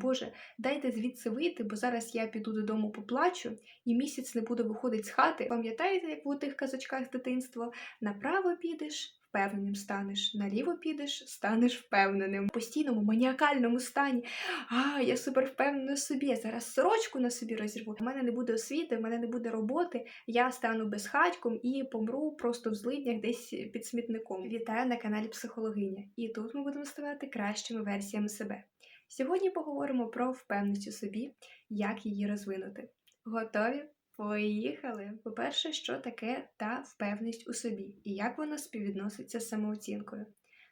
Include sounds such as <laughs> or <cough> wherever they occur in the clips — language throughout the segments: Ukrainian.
Боже, дайте звідси вийти, бо зараз я піду додому поплачу і місяць не буду виходити з хати. Пам'ятаєте, як в тих казочках з дитинства? Направо підеш. Впевненим станеш, наліво підеш, станеш впевненим. В постійному маніакальному стані. А, я супер впевнена собі. Зараз сорочку на собі розірву. У мене не буде освіти, в мене не буде роботи. Я стану безхатьком і помру просто в злиднях десь під смітником. Вітаю на каналі Психологиня. І тут ми будемо ставати кращими версіями себе. Сьогодні поговоримо про впевненість у собі, як її розвинути. Готові? Поїхали! По-перше, що таке та впевненість у собі і як вона співвідноситься з самооцінкою.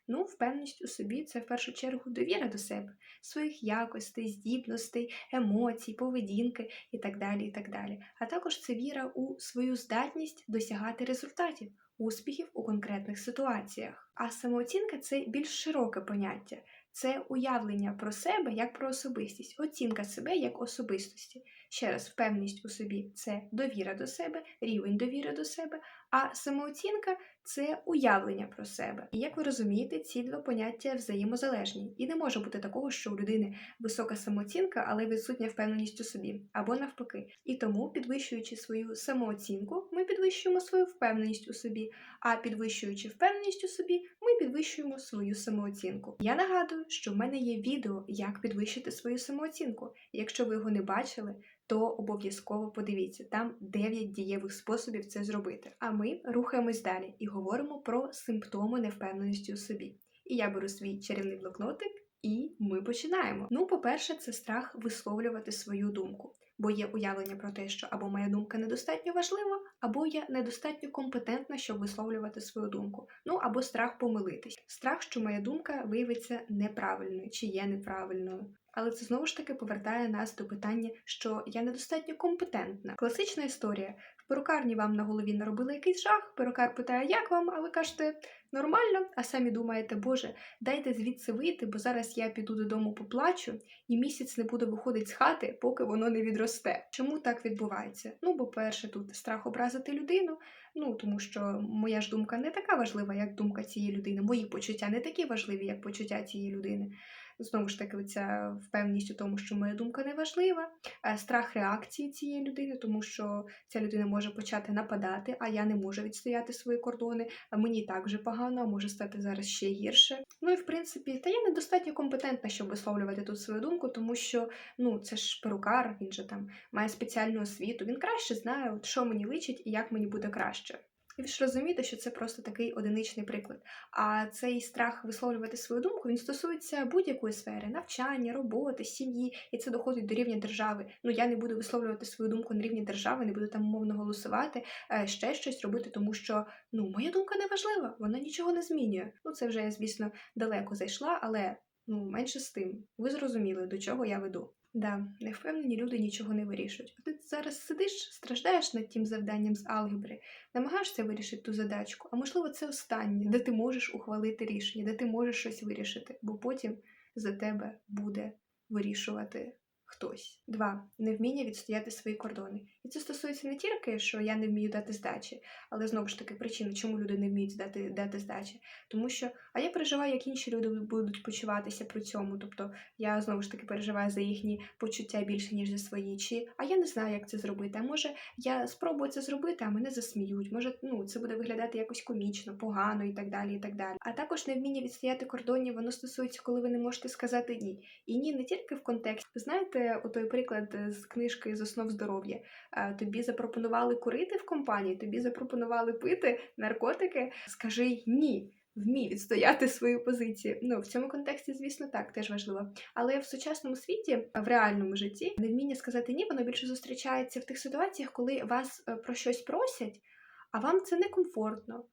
Ну, впевненість у собі це в першу чергу довіра до себе, своїх якостей, здібностей, емоцій, поведінки і так далі. і так далі. А також це віра у свою здатність досягати результатів, успіхів у конкретних ситуаціях. А самооцінка це більш широке поняття. Це уявлення про себе як про особистість, оцінка себе як особистості. Ще раз, впевненість у собі це довіра до себе, рівень довіри до себе, а самооцінка це уявлення про себе. І як ви розумієте, ці два поняття взаємозалежні. І не може бути такого, що у людини висока самооцінка, але відсутня впевненість у собі, або навпаки. І тому, підвищуючи свою самооцінку, ми підвищуємо свою впевненість у собі, а підвищуючи впевненість у собі, ми підвищуємо свою самооцінку. Я нагадую, що в мене є відео, як підвищити свою самооцінку. Якщо ви його не бачили, то обов'язково подивіться, там 9 дієвих способів це зробити. А ми рухаємось далі і говоримо про симптоми невпевненості у собі. І я беру свій чарівний блокнотик, і ми починаємо. Ну, по-перше, це страх висловлювати свою думку. Бо є уявлення про те, що або моя думка недостатньо важлива, або я недостатньо компетентна, щоб висловлювати свою думку. Ну або страх помилитись. Страх, що моя думка виявиться неправильною чи є неправильною. Але це знову ж таки повертає нас до питання, що я недостатньо компетентна. Класична історія. В перукарні вам на голові наробили якийсь жах, перукар питає, як вам, а ви кажете, нормально, а самі думаєте, Боже, дайте звідси вийти, бо зараз я піду додому поплачу і місяць не буду виходити з хати, поки воно не відросте. Чому так відбувається? Ну, по-перше, тут страх образити людину, ну тому що моя ж думка не така важлива, як думка цієї людини. Мої почуття не такі важливі, як почуття цієї людини. Знову ж таки, ця впевненість у тому, що моя думка не важлива, страх реакції цієї людини, тому що ця людина може почати нападати, а я не можу відстояти свої кордони. Мені так вже погано, а може стати зараз ще гірше. Ну і в принципі, та я недостатньо компетентна, щоб висловлювати тут свою думку, тому що ну це ж перукар, він же там має спеціальну освіту. Він краще знає, от, що мені личить і як мені буде краще. Ви ж розумієте, що це просто такий одиничний приклад. А цей страх висловлювати свою думку він стосується будь-якої сфери навчання, роботи, сім'ї, і це доходить до рівня держави. Ну я не буду висловлювати свою думку на рівні держави, не буду там умовно голосувати, е, ще щось робити, тому що ну моя думка не важлива, вона нічого не змінює. Ну це вже звісно, далеко зайшла, але ну менше з тим. Ви зрозуміли, до чого я веду. Да, невпевнені люди нічого не вирішують. Ти зараз сидиш, страждаєш над тим завданням з алгебри, намагаєшся вирішити ту задачку, а можливо, це останнє, де ти можеш ухвалити рішення, де ти можеш щось вирішити, бо потім за тебе буде вирішувати хтось. Два невміння відстояти свої кордони. І це стосується не тільки, що я не вмію дати здачі, але знову ж таки причина, чому люди не вміють дати, дати здачі. Тому що, а я переживаю, як інші люди будуть почуватися при цьому. Тобто я знову ж таки переживаю за їхні почуття більше, ніж за свої. Чи а я не знаю, як це зробити. А може я спробую це зробити, а мене засміють. Може, ну це буде виглядати якось комічно, погано і так далі. і так далі. А також невміння відстояти кордонів, воно стосується, коли ви не можете сказати ні. І ні, не тільки в контексті. Знаєте, отой приклад з книжки з основ здоров'я. Тобі запропонували курити в компанії, тобі запропонували пити наркотики. Скажи ні. Вмій відстояти свою позицію. Ну в цьому контексті, звісно, так теж важливо. Але в сучасному світі, в реальному житті, невміння сказати ні, воно більше зустрічається в тих ситуаціях, коли вас е, про щось просять, а вам це некомфортно,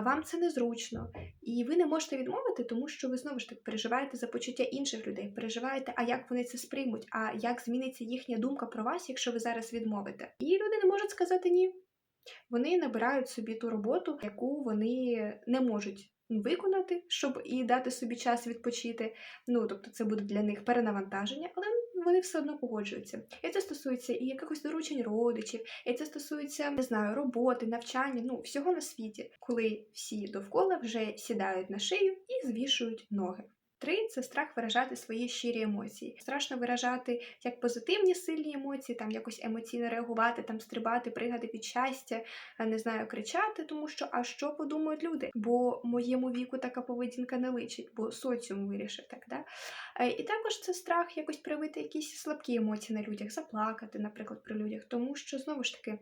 вам це незручно, і ви не можете відмовити, тому що ви знову ж таки переживаєте за почуття інших людей, переживаєте, а як вони це сприймуть, а як зміниться їхня думка про вас, якщо ви зараз відмовите. І люди не можуть сказати ні. Вони набирають собі ту роботу, яку вони не можуть виконати, щоб і дати собі час відпочити. Ну тобто, це буде для них перенавантаження, але вони все одно погоджуються. І це стосується і якихось доручень родичів, і це стосується не знаю, роботи, навчання, ну всього на світі, коли всі довкола вже сідають на шию і звішують ноги. Три це страх виражати свої щирі емоції. Страшно виражати як позитивні сильні емоції, там якось емоційно реагувати, там стрибати, пригати від щастя, не знаю, кричати, тому що а що подумають люди? Бо моєму віку така поведінка не личить, бо соціум вирішив так. Да? Е, І також це страх якось проявити якісь слабкі емоції на людях, заплакати, наприклад, при людях, тому що знову ж таки е,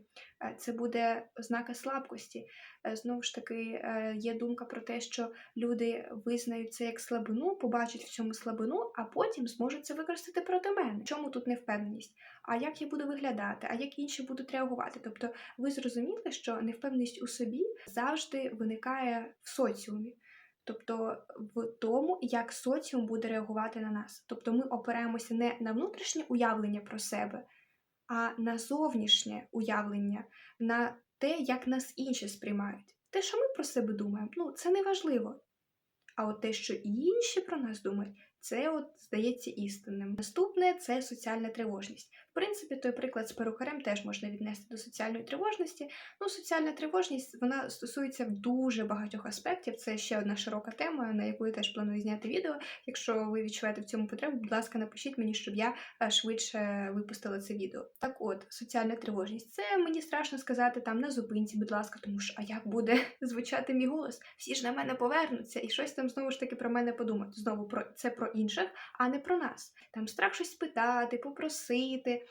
це буде ознака слабкості. Е, Знову ж таки, е, є думка про те, що люди визнають це як слабину, побачать в цьому слабину, а потім зможуть це використати проти мене. Чому тут невпевненість? А як я буду виглядати, а як інші будуть реагувати? Тобто, ви зрозуміли, що невпевненість у собі завжди виникає в соціумі. Тобто в тому, як соціум буде реагувати на нас. Тобто ми опираємося не на внутрішнє уявлення про себе, а на зовнішнє уявлення, на те, як нас інші сприймають. Те, що ми про себе думаємо, ну це не важливо. А от те, що інші про нас думають, це от здається істинним. Наступне це соціальна тривожність. В принципі, той приклад з перукарем теж можна віднести до соціальної тривожності. Ну, соціальна тривожність вона стосується дуже багатьох аспектів. Це ще одна широка тема, на яку я теж планую зняти відео. Якщо ви відчуваєте в цьому потребу, будь ласка, напишіть мені, щоб я е, швидше випустила це відео. Так от, соціальна тривожність. Це мені страшно сказати там на зупинці, будь ласка, тому що а як буде <laughs> звучати мій голос? Всі ж на мене повернуться і щось там знову ж таки про мене подумають. Знову про це про інших, а не про нас. Там страх щось питати, попросити.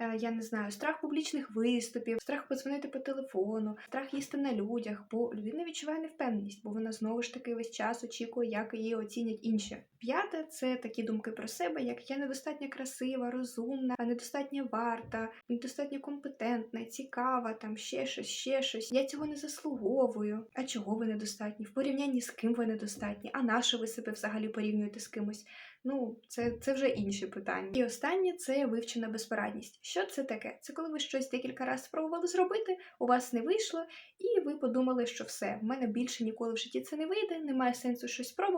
Е, Я не знаю, страх публічних виступів, страх подзвонити по телефону, страх їсти на людях, бо людина відчуває невпевненість, бо вона знову ж таки весь час очікує, як її оцінять інші. П'яте це такі думки про себе, як я недостатньо красива, розумна, недостатньо варта, недостатньо компетентна, цікава, там ще щось, ще щось. Я цього не заслуговую. А чого ви недостатні? В порівнянні з ким ви недостатні? А на що ви себе взагалі порівнюєте з кимось? Ну, це, це вже інші питання. І останнє це вивчена безпорадність. Що це таке? Це коли ви щось декілька разів спробували зробити, у вас не вийшло, і ви подумали, що все, в мене більше ніколи в житті це не вийде, немає сенсу щось спробувати,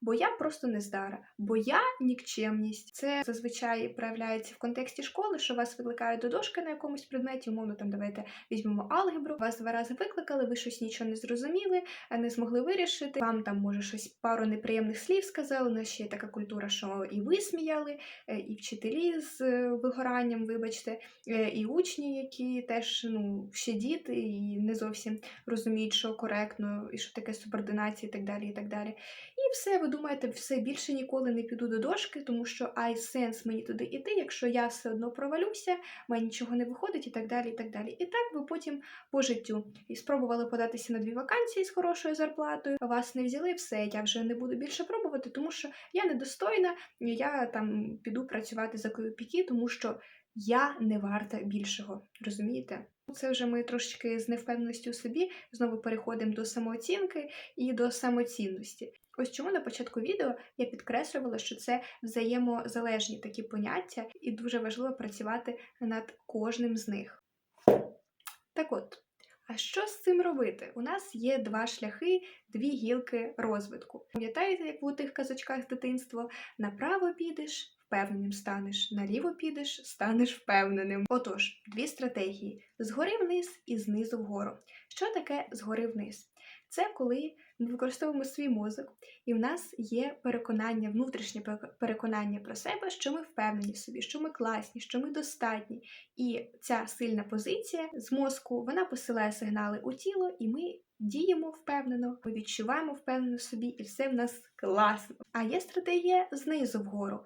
бо я просто не здара, бо я нікчемність. Це зазвичай проявляється в контексті школи, що вас викликають до дошки на якомусь предметі, умовно там давайте візьмемо алгебру. Вас два рази викликали, ви щось нічого не зрозуміли, не змогли вирішити. Вам там може щось пару неприємних слів сказали. У нас ще є така культура, що і ви сміяли, е, і вчителі з е, вигоранням, вибачте, е, і учні, які теж ну ще діти і не зовсім розуміють, що коректно, і що таке субординація, і так далі. І так далі. І все, ви думаєте, все більше ніколи не піду до дошки, тому що ай сенс мені туди іти, якщо я все одно провалюся, в мене нічого не виходить, і так далі. І так далі. І так ви потім по життю і спробували податися на дві вакансії з хорошою зарплатою. Вас не взяли, все, я вже не буду більше пробувати, тому що я недостойна, я там піду працювати за копійки, тому що я не варта більшого. Розумієте? Це вже ми трошечки з невпевненістю у собі знову переходимо до самооцінки і до самоцінності. Ось чому на початку відео я підкреслювала, що це взаємозалежні такі поняття, і дуже важливо працювати над кожним з них. Так от, а що з цим робити? У нас є два шляхи, дві гілки розвитку. Пам'ятаєте, як в тих казочках з дитинства? Направо підеш, впевненим станеш, наліво підеш, станеш впевненим. Отож, дві стратегії: згори вниз і знизу вгору. Що таке згори вниз? Це коли ми використовуємо свій мозок, і в нас є переконання, внутрішнє переконання про себе, що ми впевнені в собі, що ми класні, що ми достатні. І ця сильна позиція з мозку вона посилає сигнали у тіло, і ми діємо впевнено, ми відчуваємо впевнено собі, і все в нас класно. А є стратегія знизу вгору.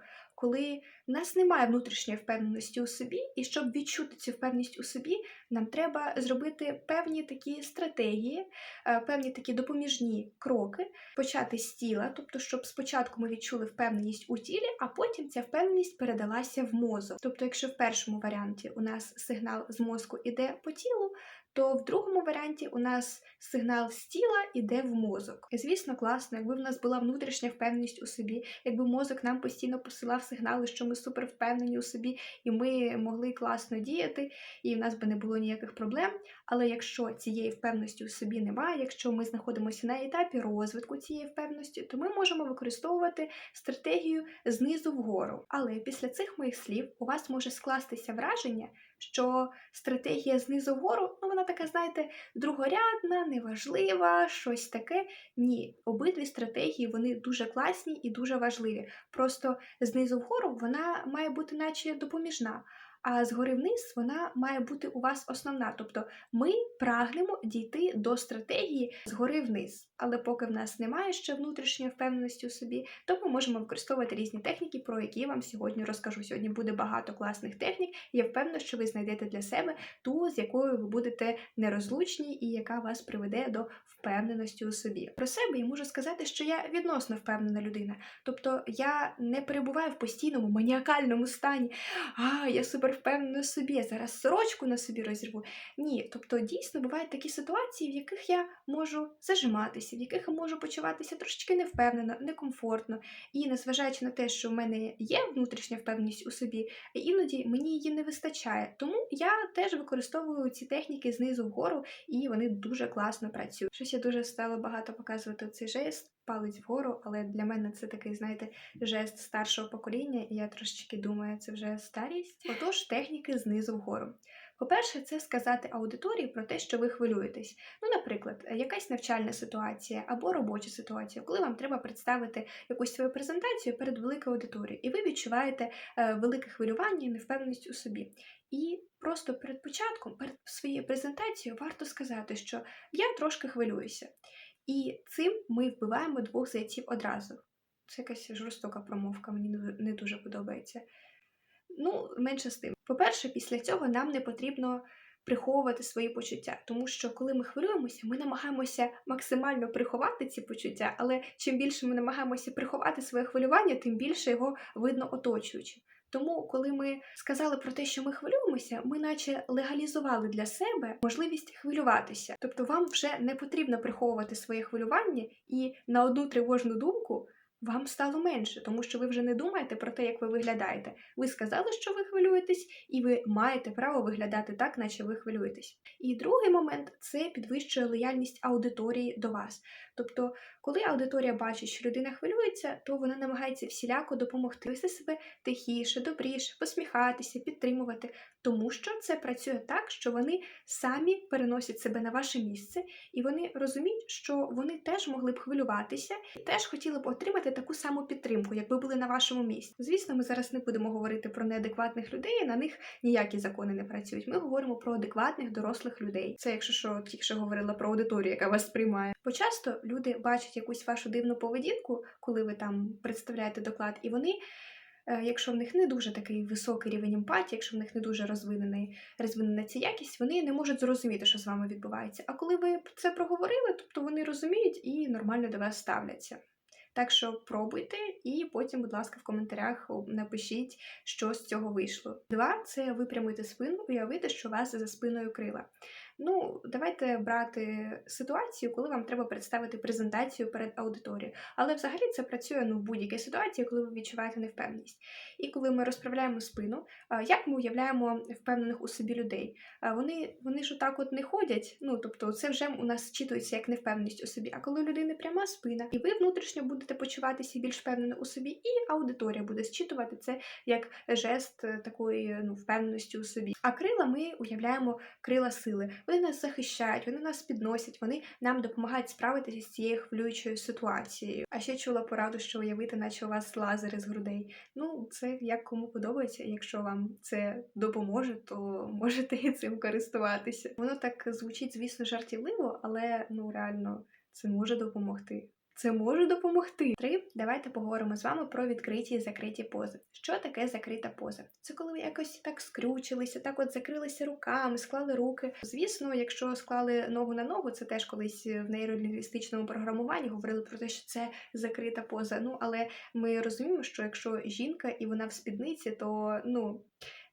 Коли в нас немає внутрішньої впевненості у собі, і щоб відчути цю впевненість у собі, нам треба зробити певні такі стратегії, е, певні такі допоміжні кроки, почати з тіла, тобто, щоб спочатку ми відчули впевненість у тілі, а потім ця впевненість передалася в мозок. Тобто, якщо в першому варіанті у нас сигнал з мозку іде по тілу, то в другому варіанті у нас сигнал з тіла іде в мозок. І, звісно, класно, якби в нас була внутрішня впевненість у собі, якби мозок нам постійно посилав сигнали, що ми супер впевнені у собі, і ми могли класно діяти, і в нас би не було ніяких проблем. Але якщо цієї впевненості у собі немає, якщо ми знаходимося на етапі розвитку цієї впевненості, то ми можемо використовувати стратегію знизу вгору. Але після цих моїх слів у вас може скластися враження, що стратегія знизу вгору ну вона така, знаєте, другорядна, неважлива, щось таке. Ні, обидві стратегії вони дуже класні і дуже важливі. Просто знизу вгору вона має бути наче допоміжна. А згори вниз вона має бути у вас основна. Тобто ми прагнемо дійти до стратегії згори вниз. Але поки в нас немає ще внутрішньої впевненості у собі, то ми можемо використовувати різні техніки, про які я вам сьогодні розкажу. Сьогодні буде багато класних технік, я впевнена, що ви знайдете для себе ту, з якою ви будете нерозлучні і яка вас приведе до впевненості у собі. Про себе я можу сказати, що я відносно впевнена людина. Тобто я не перебуваю в постійному маніакальному стані. А, я супер впевнена собі, зараз сорочку на собі розірву. Ні, тобто дійсно бувають такі ситуації, в яких я можу зажиматися, в яких я можу почуватися трошечки невпевнено, некомфортно. І незважаючи на те, що в мене є внутрішня впевненість у собі, іноді мені її не вистачає. Тому я теж використовую ці техніки знизу вгору, і вони дуже класно працюють. Щось я дуже стала багато показувати цей жест. Палець вгору, але для мене це такий, знаєте, жест старшого покоління, і я трошечки думаю, це вже старість. Отож, техніки знизу вгору. По-перше, це сказати аудиторії про те, що ви хвилюєтесь. Ну, наприклад, якась навчальна ситуація або робоча ситуація, коли вам треба представити якусь свою презентацію перед великою аудиторією, і ви відчуваєте е, велике хвилювання і невпевненість у собі. І просто перед початком, перед своєю презентацією, варто сказати, що я трошки хвилююся. І цим ми вбиваємо двох зайців одразу. Це якась жорстока промовка, мені не дуже подобається. Ну, менше з тим. По-перше, після цього нам не потрібно приховувати свої почуття, тому що коли ми хвилюємося, ми намагаємося максимально приховати ці почуття, але чим більше ми намагаємося приховати своє хвилювання, тим більше його видно оточуючим. Тому, коли ми сказали про те, що ми хвилюємося, ми наче легалізували для себе можливість хвилюватися. Тобто вам вже не потрібно приховувати своє хвилювання і на одну тривожну думку. Вам стало менше, тому що ви вже не думаєте про те, як ви виглядаєте. Ви сказали, що ви хвилюєтесь, і ви маєте право виглядати так, наче ви хвилюєтесь. І другий момент це підвищує лояльність аудиторії до вас. Тобто, коли аудиторія бачить, що людина хвилюється, то вона намагається всіляко допомогти вести себе тихіше, добріше, посміхатися, підтримувати, тому що це працює так, що вони самі переносять себе на ваше місце, і вони розуміють, що вони теж могли б хвилюватися і теж хотіли б отримати таку саму підтримку, якби були на вашому місці. Звісно, ми зараз не будемо говорити про неадекватних людей, на них ніякі закони не працюють. Ми говоримо про адекватних дорослих людей. Це, якщо що, тільки що говорила про аудиторію, яка вас сприймає. Бо часто люди бачать якусь вашу дивну поведінку, коли ви там представляєте доклад, і вони. Якщо в них не дуже такий високий рівень емпатії, якщо в них не дуже розвинений, розвинена ця якість, вони не можуть зрозуміти, що з вами відбувається. А коли ви це проговорили, тобто вони розуміють і нормально до вас ставляться. Так що пробуйте, і потім, будь ласка, в коментарях напишіть, що з цього вийшло. Два це випрямити спину, уявити, що у вас за спиною крила. Ну, давайте брати ситуацію, коли вам треба представити презентацію перед аудиторією. Але взагалі це працює ну, в будь-якій ситуації, коли ви відчуваєте невпевненість. І коли ми розправляємо спину, як ми уявляємо впевнених у собі людей? Вони вони ж отак от не ходять, ну тобто це вже у нас читується як невпевненість у собі. А коли у людини пряма спина, і ви внутрішньо будете почуватися більш впевнено у собі, і аудиторія буде зчитувати це як жест е, такої ну, впевненості у собі. А крила ми уявляємо крила сили. Вони нас захищають, вони нас підносять, вони нам допомагають справитися з цією хвилюючою ситуацією. А ще чула пораду, що уявити, наче у вас лазери з грудей. Ну, це як кому подобається. Якщо вам це допоможе, то можете і цим користуватися. Воно так звучить, звісно, жартівливо, але ну реально це може допомогти. Це може допомогти. Три. Давайте поговоримо з вами про відкриті і закриті пози. Що таке закрита поза? Це коли ви якось так скрючилися, так от закрилися руками, склали руки. Звісно, якщо склали ногу на ногу, це теж колись в нейролінгвістичному програмуванні говорили про те, що це закрита поза. Ну але ми розуміємо, що якщо жінка і вона в спідниці, то ну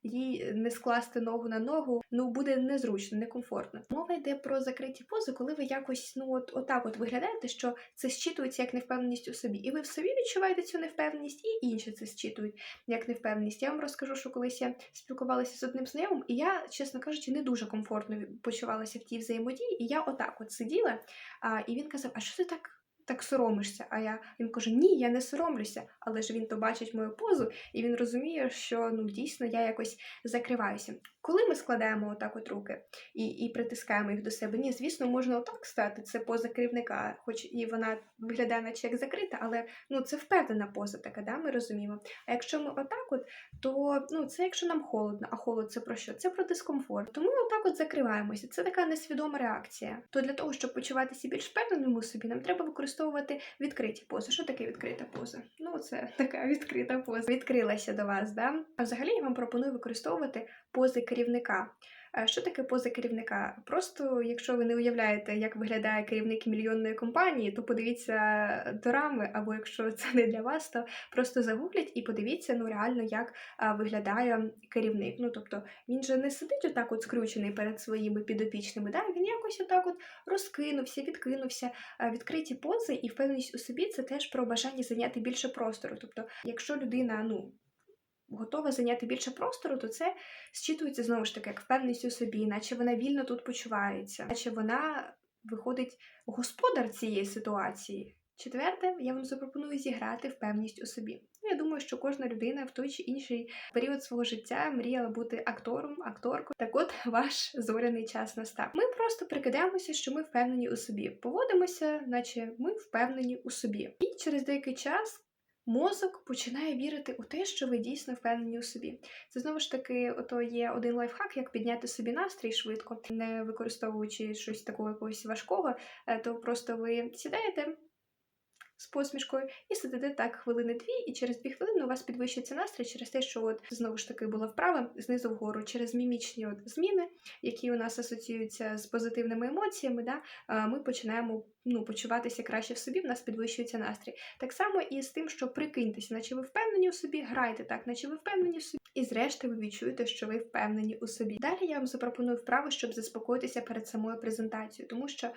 їй не скласти ногу на ногу, ну буде незручно, некомфортно. Мова йде про закриті пози, коли ви якось ну от отак от виглядаєте, що це зчитується як невпевненість у собі. І ви в собі відчуваєте цю невпевненість, і інші це зчитують як невпевненість. Я вам розкажу, що колись я спілкувалася з одним знайомим, і я, чесно кажучи, не дуже комфортно почувалася в тій взаємодії. І я отак от сиділа, а, і він казав: А що ти так? Так соромишся. А я він каже: Ні, я не соромлюся. Але ж він то бачить мою позу, і він розуміє, що ну дійсно я якось закриваюся. Коли ми складаємо отак от руки і, і притискаємо їх до себе, ні, звісно, можна отак стати. Це поза керівника, хоч і вона виглядає, наче як закрита, але ну це впевнена поза така, да, ми розуміємо. А якщо ми отак, от, то ну це якщо нам холодно, а холод це про що? Це про дискомфорт. Тому ми отак от закриваємося. Це така несвідома реакція. То для того, щоб почуватися більш впевненим у собі, нам треба використовувати відкриті пози. Що таке відкрита поза? Ну, це така відкрита поза. Відкрилася до вас, да? А взагалі я вам пропоную використовувати пози керівника. Е, Що таке поза керівника? Просто, якщо ви не уявляєте, як виглядає керівник мільйонної компанії, то подивіться дорами, або якщо це не для вас, то просто загугліть і подивіться ну реально, як виглядає керівник. Ну тобто він же не сидить отак, от скрючений перед своїми підопічними. Да? Він якось отак от розкинувся, відкинувся. Відкриті пози і впевненість у собі це теж про бажання зайняти більше простору. Тобто, якщо людина ну готова зайняти більше простору, то це зчитується знову ж таки як впевненість у собі, наче вона вільно тут почувається, наче вона виходить господар цієї ситуації. Четверте, я вам запропоную зіграти впевненість у собі. Ну, Я думаю, що кожна людина в той чи інший період свого життя мріяла бути актором, акторкою. Так от <laughs> ваш зоряний час настав. Ми просто прикидаємося, що ми впевнені у собі. Поводимося, наче ми впевнені у собі. І через деякий час мозок починає вірити у те, що ви дійсно впевнені у собі. Це знову ж таки, ото є один лайфхак, як підняти собі настрій швидко, не використовуючи щось такого якогось важкого, е, то просто ви сідаєте. З посмішкою і сидите так хвилини дві, і через дві хвилини у вас підвищується настрій через те, що от знову ж таки була вправа знизу вгору, через мімічні от зміни, які у нас асоціюються з позитивними емоціями, да, ми починаємо ну, почуватися краще в собі, в нас підвищується настрій. Так само і з тим, що прикиньтеся, наче ви впевнені у собі, грайте так, наче ви впевнені в собі, і зрештою ви відчуєте, що ви впевнені у собі. Далі я вам запропоную вправу, щоб заспокоїтися перед самою презентацією, тому що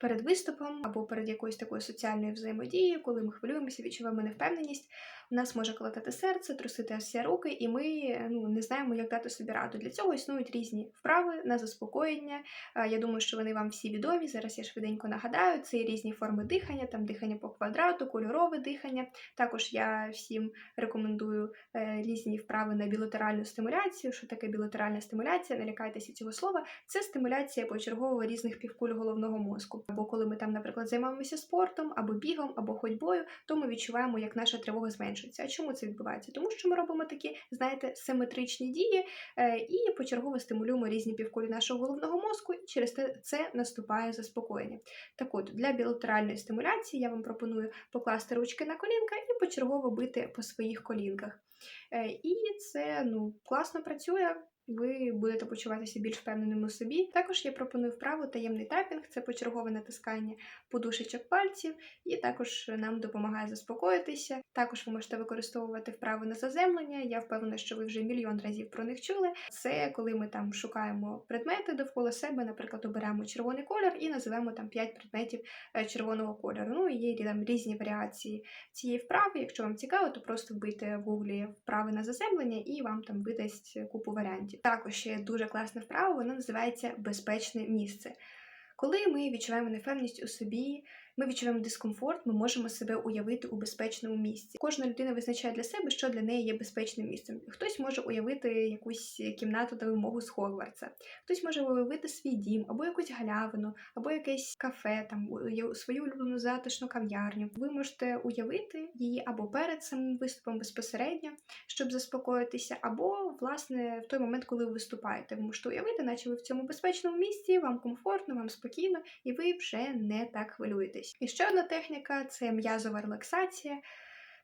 перед виступом або перед якоюсь такою соціальною взаємодією, коли ми хвилюємося, відчуваємо невпевненість, нас може колотати серце, труситися руки, і ми ну, не знаємо, як дати собі раду. Для цього існують різні вправи на заспокоєння. Я думаю, що вони вам всі відомі. Зараз я швиденько нагадаю. Це є різні форми дихання, там дихання по квадрату, кольорове дихання. Також я всім рекомендую е, різні вправи на білатеральну стимуляцію. Що таке білатеральна стимуляція? Не лякайтеся цього слова. Це стимуляція почергово різних півкуль головного мозку. Або коли ми там, наприклад, займаємося спортом, або бігом, або ходьбою, то ми відчуваємо, як наша тривога зменшується. А чому це відбувається? Тому що ми робимо такі, знаєте, симетричні дії е, і почергово стимулюємо різні півкулі нашого головного мозку, і через це наступає заспокоєння. Так от, для білатеральної стимуляції я вам пропоную покласти ручки на колінка і почергово бити по своїх колінках. Е, І це ну, класно працює. Ви будете почуватися більш впевненими у собі. Також я пропоную вправу таємний тапінг, це почергове натискання подушечок пальців, і також нам допомагає заспокоїтися. Також ви можете використовувати вправи на заземлення. Я впевнена, що ви вже мільйон разів про них чули. Це коли ми там шукаємо предмети довкола себе, наприклад, оберемо червоний колір і називаємо там 5 предметів е, червоного кольору. Ну і є там різні варіації цієї вправи. Якщо вам цікаво, то просто вбийте в гуглі вправи на заземлення і вам там видасть купу варіантів. Також є дуже класна вправа, вона називається безпечне місце. Коли ми відчуваємо невпевненість у собі, ми відчуваємо дискомфорт, ми можемо себе уявити у безпечному місці. Кожна людина визначає для себе, що для неї є безпечним місцем. Хтось може уявити якусь кімнату та вимогу з Хогвартса, хтось може уявити свій дім, або якусь галявину, або якесь кафе, там свою улюблену затишну кав'ярню. Ви можете уявити її або перед самим виступом безпосередньо, щоб заспокоїтися, або власне в той момент, коли ви виступаєте. Ви можете уявити, наче ви в цьому безпечному місці, вам комфортно, вам спокійно, і ви вже не так хвилюєтесь. І ще одна техніка це м'язова релаксація.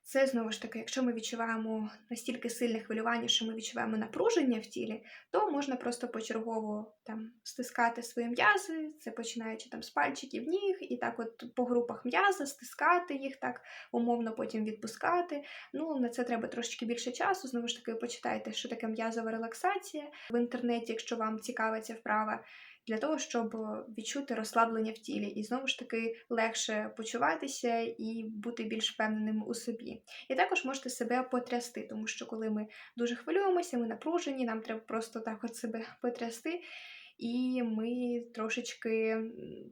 Це знову ж таки, якщо ми відчуваємо настільки сильне хвилювання, що ми відчуваємо напруження в тілі, то можна просто почергово там стискати свої м'язи, це починаючи там з пальчиків ніг, і так от по групах м'яза стискати їх так умовно, потім відпускати. Ну на це треба трошечки більше часу. Знову ж таки, почитайте, що таке м'язова релаксація в інтернеті, якщо вам цікава ця вправа. Для того, щоб відчути розслаблення в тілі, і знову ж таки легше почуватися і бути більш впевненим у собі. І також можете себе потрясти, тому що коли ми дуже хвилюємося, ми напружені, нам треба просто так от себе потрясти. І ми трошечки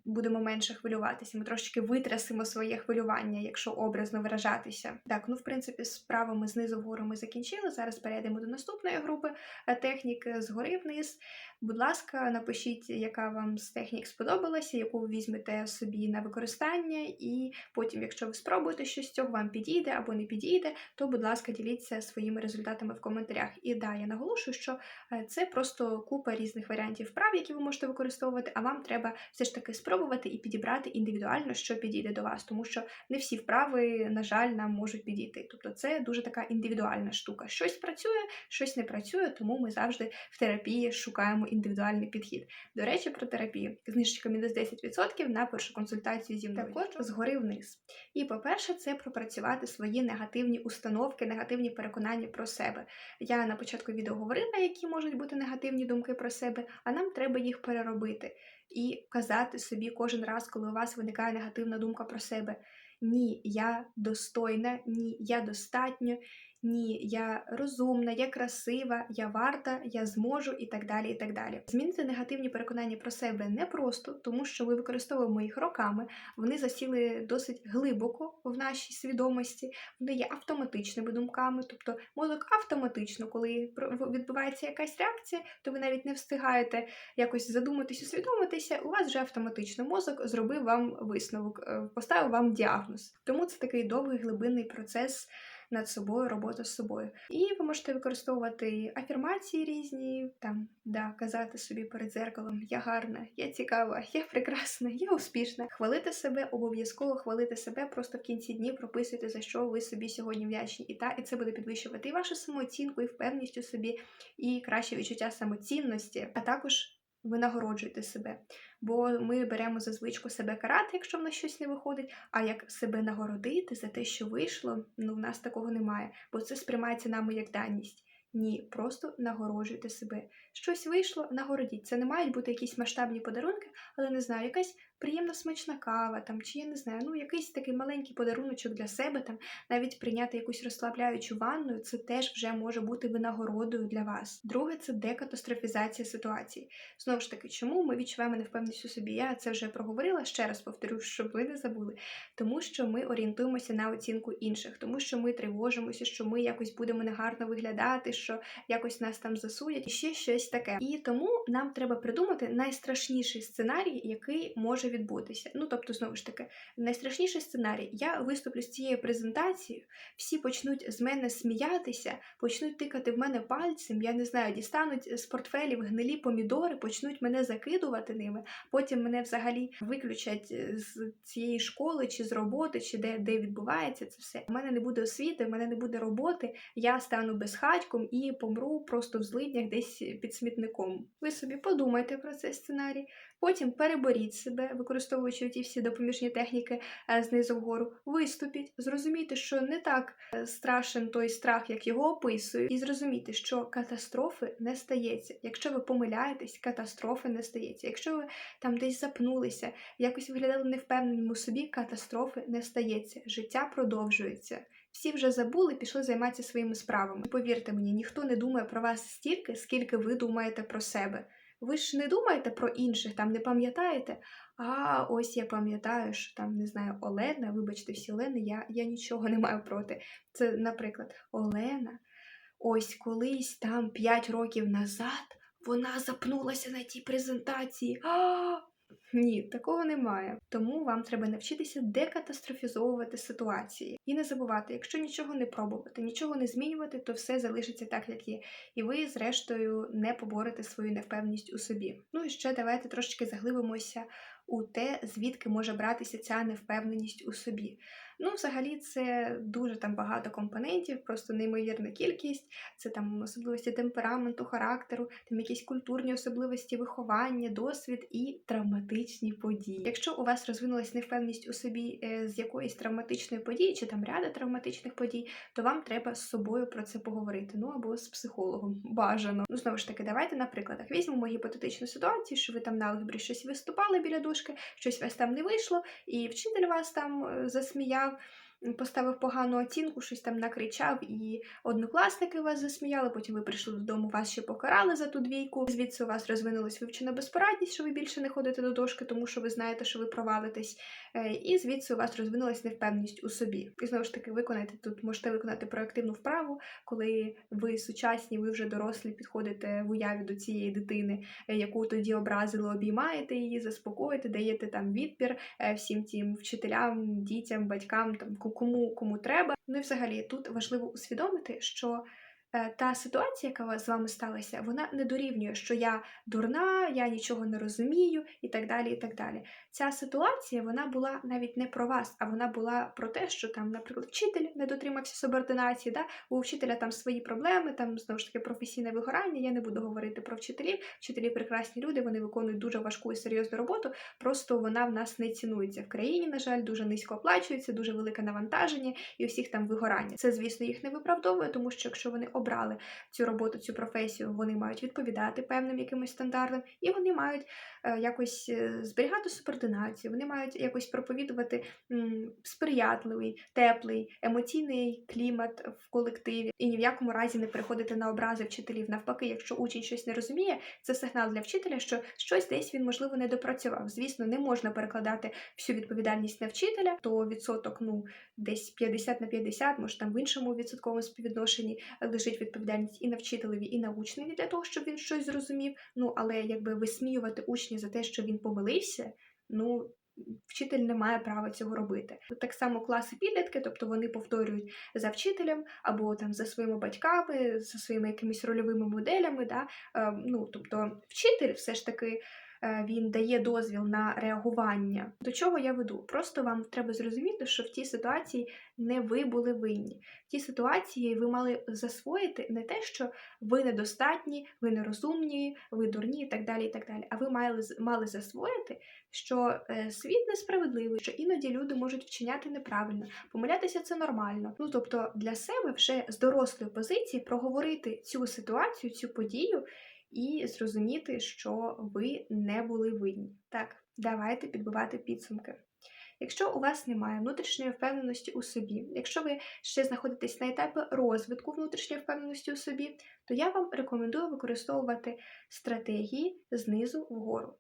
будемо менше хвилюватися. Ми трошечки витрясимо своє хвилювання, якщо образно виражатися. Так, ну в принципі, з правами знизу вгору ми закінчили. Зараз перейдемо до наступної групи е, технік згори вниз. Будь ласка, напишіть, яка вам з технік сподобалася, яку ви візьмете собі на використання, і потім, якщо ви спробуєте щось з цього вам підійде або не підійде, то, будь ласка, діліться своїми результатами в коментарях. І да, я наголошую, що е, це просто купа різних варіантів вправ, які ви можете використовувати, а вам треба все ж таки спробувати і підібрати індивідуально, що підійде до вас, тому що не всі вправи, на жаль, нам можуть підійти. Тобто це дуже така індивідуальна штука. Щось працює, щось не працює, тому ми завжди в терапії шукаємо індивідуальний підхід. До речі, про терапію. Знижечка мінус 10% на першу консультацію зі мною. Також згори вниз. І, по-перше, це пропрацювати свої негативні установки, негативні переконання про себе. Я на початку відео говорила, які можуть бути негативні думки про себе, а нам треба їх переробити і казати собі кожен раз, коли у вас виникає негативна думка про себе. Ні, я достойна, ні, я достатньо, ні, я розумна, я красива, я варта, я зможу і так далі. і так далі. Змінити негативні переконання про себе непросто, тому що ми використовуємо їх роками, вони засіли досить глибоко в нашій свідомості, вони є автоматичними думками, тобто мозок автоматично, коли відбувається якась реакція, то ви навіть не встигаєте якось задуматись, усвідомитися, у вас вже автоматично мозок зробив вам висновок, е, поставив вам діагноз. Тому це такий довгий глибинний процес над собою, робота з собою. І ви можете використовувати афірмації різні, там да, казати собі перед зеркалом Я гарна, я цікава, я прекрасна, я успішна. Хвалити себе, обов'язково хвалити себе, просто в кінці днів прописуйте, за що ви собі сьогодні вдячні. І та, і це буде підвищувати і вашу самооцінку, і впевненість у собі, і краще відчуття самоцінності, а також. Ви нагороджуєте себе, бо ми беремо за звичку себе карати, якщо в нас щось не виходить. А як себе нагородити за те, що вийшло, ну в нас такого немає, бо це сприймається нами як даність. Ні, просто нагороджуйте себе. Щось вийшло, нагородіть. Це не мають бути якісь масштабні подарунки, але не знаю, якась приємна смачна кава, там, чи я не знаю, ну якийсь такий маленький подаруночок для себе, там навіть прийняти якусь розслабляючу ванну, це теж вже може бути винагородою для вас. Друге, це декатастрофізація ситуації. Знову ж таки, чому ми відчуваємо невпевненість у собі? Я це вже проговорила. Ще раз повторю, щоб ви не забули. Тому що ми орієнтуємося на оцінку інших, тому що ми тривожимося, що ми якось будемо негарно виглядати, що якось нас там засудять, і ще щось таке. І тому нам треба придумати найстрашніший сценарій, який може відбутися. Ну тобто, знову ж таки, найстрашніший сценарій. Я виступлю з цією презентацією, всі почнуть з мене сміятися, почнуть тикати в мене пальцем, я не знаю, дістануть з портфелів гнилі помідори, почнуть мене закидувати ними. Потім мене взагалі виключать е, з цієї школи чи з роботи, чи де, де відбувається це все. У мене не буде освіти, в мене не буде роботи. Я стану безхатьком і помру просто в злиднях десь під смітником. Ви собі подумайте про цей сценарій. Потім переборіть себе, використовуючи ті всі допоміжні техніки е, знизу вгору. Виступіть, зрозумійте, що не так е, страшен той страх, як його описують, і зрозумійте, що катастрофи не стається. Якщо ви помиляєтесь, катастрофи не стається. Якщо ви там десь запнулися, якось виглядали невпевненим у собі, катастрофи не стається. Життя продовжується. Всі вже забули, пішли займатися своїми справами. Повірте мені, ніхто не думає про вас стільки, скільки ви думаєте про себе. Ви ж не думаєте про інших, там не пам'ятаєте. А ось я пам'ятаю, що там не знаю, Олена, вибачте, всі Олени, я, я нічого не маю проти. Це, наприклад, Олена. Ось колись там 5 років назад вона запнулася на тій презентації. А! Ні, такого немає. Тому вам треба навчитися декатастрофізовувати ситуації. І не забувати, якщо нічого не пробувати, нічого не змінювати, то все залишиться так, як є. І ви, зрештою, не поборете свою невпевненість у собі. Ну і ще давайте трошечки заглибимося у те, звідки може братися ця невпевненість у собі. Ну, взагалі, це дуже там багато компонентів, просто неймовірна кількість. Це там особливості темпераменту, характеру, там якісь культурні особливості виховання, досвід і травматичні події. Якщо у вас розвинулась невпевненість у собі е, з якоїсь травматичної події, чи там ряда травматичних подій, то вам треба з собою про це поговорити. Ну або з психологом. Бажано. Ну, знову ж таки, давайте на прикладах візьмемо гіпотетичну ситуацію, що ви там на алгебрі щось виступали біля дошки, щось вас там не вийшло, і вчитель вас там е, засміяв. Поставив погану оцінку, щось там накричав, і однокласники вас засміяли, потім ви прийшли додому, вас ще покарали за ту двійку. Звідси у вас розвинулась вивчена безпорадність, що ви більше не ходите до дошки, тому що ви знаєте, що ви провалитесь. Е, І звідси у вас розвинулась невпевненість у собі. І знову ж таки, виконайте тут можете виконати проактивну вправу, коли ви сучасні, ви вже дорослі, підходите в уяві до цієї дитини, е, яку тоді образили, обіймаєте її, заспокоїте, даєте там відпір е, всім тим вчителям, дітям, батькам, там ку- кому кому треба. Ну і взагалі тут важливо усвідомити, що та ситуація, яка з вами сталася, вона не дорівнює, що я дурна, я нічого не розумію і так далі. і так далі. Ця ситуація вона була навіть не про вас, а вона була про те, що там, наприклад, вчитель не дотримався субординації, да? у вчителя там свої проблеми, там знову ж таки професійне вигорання. Я не буду говорити про вчителів. Вчителі прекрасні люди, вони виконують дуже важку і серйозну роботу. Просто вона в нас не цінується в країні. На жаль, дуже низько оплачується, дуже велике навантаження і у всіх там вигорання. Це, звісно, їх не виправдовує, тому що якщо вони обрали цю роботу, цю професію, вони мають відповідати певним якимось стандартам, і вони мають е, якось е, зберігати субординацію, вони мають якось проповідувати сприятливий, теплий, емоційний клімат в колективі, і ні в якому разі не переходити на образи вчителів. Навпаки, якщо учень щось не розуміє, це сигнал для вчителя, що щось десь він можливо не допрацював. Звісно, не можна перекладати всю відповідальність на вчителя, то відсоток, ну десь 50 на 50, може там в іншому відсотковому співвідношенні лежить відповідальність і на вчителеві, і на учневі для того, щоб він щось зрозумів. Ну але якби висміювати учня за те, що він помилився, ну. Вчитель не має права цього робити. Так само класи підлітки, тобто вони повторюють за вчителем або там за своїми батьками, за своїми якимись рольовими моделями. Да? Е, ну, тобто вчитель все ж таки він дає дозвіл на реагування. До чого я веду? Просто вам треба зрозуміти, що в тій ситуації не ви були винні. В тій ситуації ви мали засвоїти не те, що ви недостатні, ви нерозумні, ви дурні і так далі. і так далі. А ви мали, мали засвоїти, що е, світ несправедливий, що іноді люди можуть вчиняти неправильно, помилятися це нормально. Ну тобто для себе вже з дорослої позиції проговорити цю ситуацію, цю подію і зрозуміти, що ви не були винні. Так, давайте підбивати підсумки. Якщо у вас немає внутрішньої впевненості у собі, якщо ви ще знаходитесь на етапі розвитку внутрішньої впевненості у собі, то я вам рекомендую використовувати стратегії знизу вгору.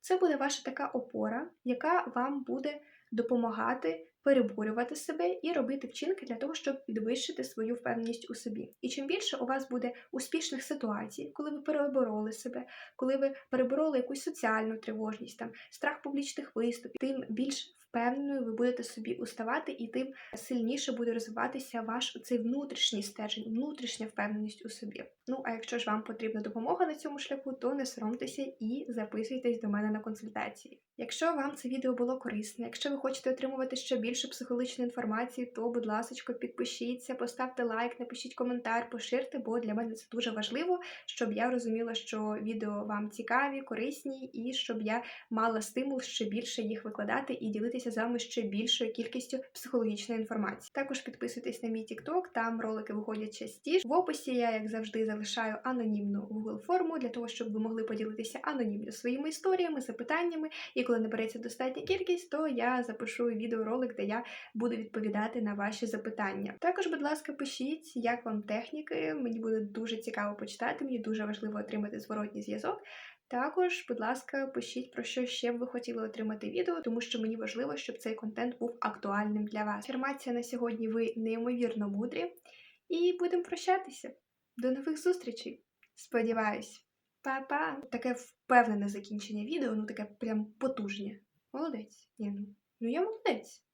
Це буде ваша така опора, яка вам буде допомагати переборювати себе і робити вчинки для того, щоб підвищити свою впевненість у собі. І чим більше у вас буде успішних ситуацій, коли ви перебороли себе, коли ви перебороли якусь соціальну тривожність, там страх публічних виступів, тим більш впевненою ви будете собі уставати, і тим сильніше буде розвиватися ваш цей внутрішній стержень, внутрішня впевненість у собі. Ну а якщо ж вам потрібна допомога на цьому шляху, то не соромтеся і записуйтесь до мене на консультації. Якщо вам це відео було корисне, якщо ви хочете отримувати ще більше психологічної інформації, то, будь ласка, підпишіться, поставте лайк, напишіть коментар, поширте, бо для мене це дуже важливо, щоб я розуміла, що відео вам цікаві, корисні, і щоб я мала стимул ще більше їх викладати і ділитися з вами ще більшою кількістю психологічної інформації. Також підписуйтесь на мій TikTok, там ролики виходять частіше. В описі я, як завжди, залишаю анонімну Google форму для того, щоб ви могли поділитися анонімно своїми історіями, запитаннями. І коли набереться достатня кількість, то я запишу відеоролик, де я буду відповідати на ваші запитання. Також, будь ласка, пишіть, як вам техніки. Мені буде дуже цікаво почитати, мені дуже важливо отримати зворотній зв'язок. Також, будь ласка, пишіть про що ще б ви хотіли отримати відео, тому що мені важливо, щоб цей контент був актуальним для вас. Інформація на сьогодні ви неймовірно мудрі, і будемо прощатися. До нових зустрічей! Сподіваюсь, Па-па! Таке впевнене закінчення відео, ну таке прям потужне. Молодець. Ні, ну, ну я молодець.